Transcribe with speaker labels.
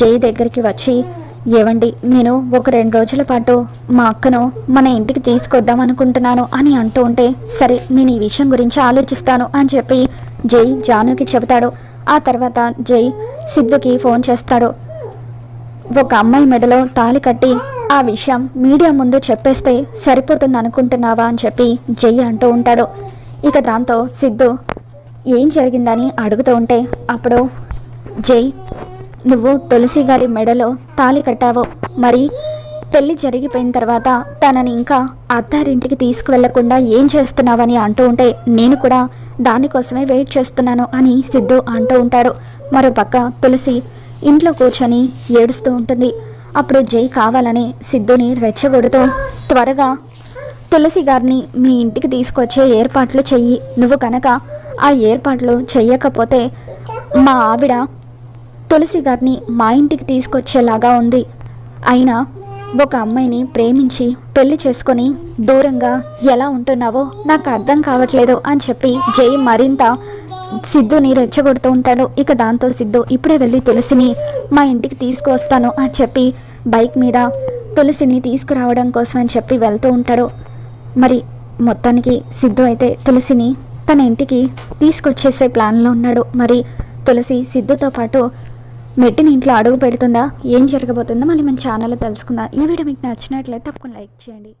Speaker 1: జై దగ్గరికి వచ్చి ఏవండి నేను ఒక రెండు రోజుల పాటు మా అక్కను మన ఇంటికి తీసుకొద్దాం అనుకుంటున్నాను అని అంటూ ఉంటే సరే నేను ఈ విషయం గురించి ఆలోచిస్తాను అని చెప్పి జై జానుకి చెబుతాడు. ఆ తర్వాత జై సిద్ధుకి ఫోన్ చేస్తాడు. ఒక అమ్మాయి మెడలో తాళి కట్టి ఆ విషయం మీడియా ముందు చెప్పేస్తే సరిపోతుంది అనుకుంటున్నావా అని చెప్పి జై అంటూ ఉంటాడు. ఇక దాంతో సిద్ధు ఏం జరిగిందని అడుగుతూ ఉంటే అప్పుడు జై నువ్వు తులసి గారి మెడలో తాళి కట్టావు? మరి పెళ్ళి జరిగిపోయిన తర్వాత తనని ఇంకా అత్తారింటికి తీసుకువెళ్ళకుండా ఏం చేస్తున్నావని అంటూ ఉంటే నేను కూడా దానికోసమే వెయిట్ చేస్తున్నాను అని సిద్ధు అంటూ ఉంటాడు. మరోపక్క తులసి ఇంట్లో కూర్చొని ఏడుస్తూ ఉంటుంది. అప్పుడు జై కావాలని సిద్ధుని రెచ్చగొడుతూ త్వరగా తులసి గారిని మీ ఇంటికి తీసుకొచ్చే ఏర్పాట్లు చెయ్యి. నువ్వు కనుక ఆ ఏర్పాట్లు చెయ్యకపోతే మా ఆవిడ తులసి గారిని మా ఇంటికి తీసుకొచ్చేలాగా ఉంది. అయినా ఒక అమ్మాయిని ప్రేమించి పెళ్ళి చేసుకొని దూరంగా ఎలా ఉంటున్నావో నాకు అర్థం కావట్లేదు అని చెప్పి జై మరింత సిద్ధుని రెచ్చగొడుతూ ఉంటాడు. ఇక దాంతో సిద్ధు ఇప్పుడే వెళ్ళి తులసిని మా ఇంటికి తీసుకువస్తాను అని చెప్పి బైక్ మీద తులసిని తీసుకురావడం కోసం అని చెప్పి వెళ్తూ ఉంటాడు. మరి మొత్తానికి సిద్ధు అయితే తులసిని తన ఇంటికి తీసుకొచ్చేసే ప్లాన్లో ఉన్నాడు. మరి తులసి సిద్ధుతో పాటు మెట్టిని ఇంట్లో అడుగు పెడుతుందా? ఏం జరగబోతుందో మళ్ళీ మన ఛానల్లో తెలుసుకుందాం. ఈ వీడియో మీకు నచ్చినట్లయితే తప్పకుండా లైక్ చేయండి.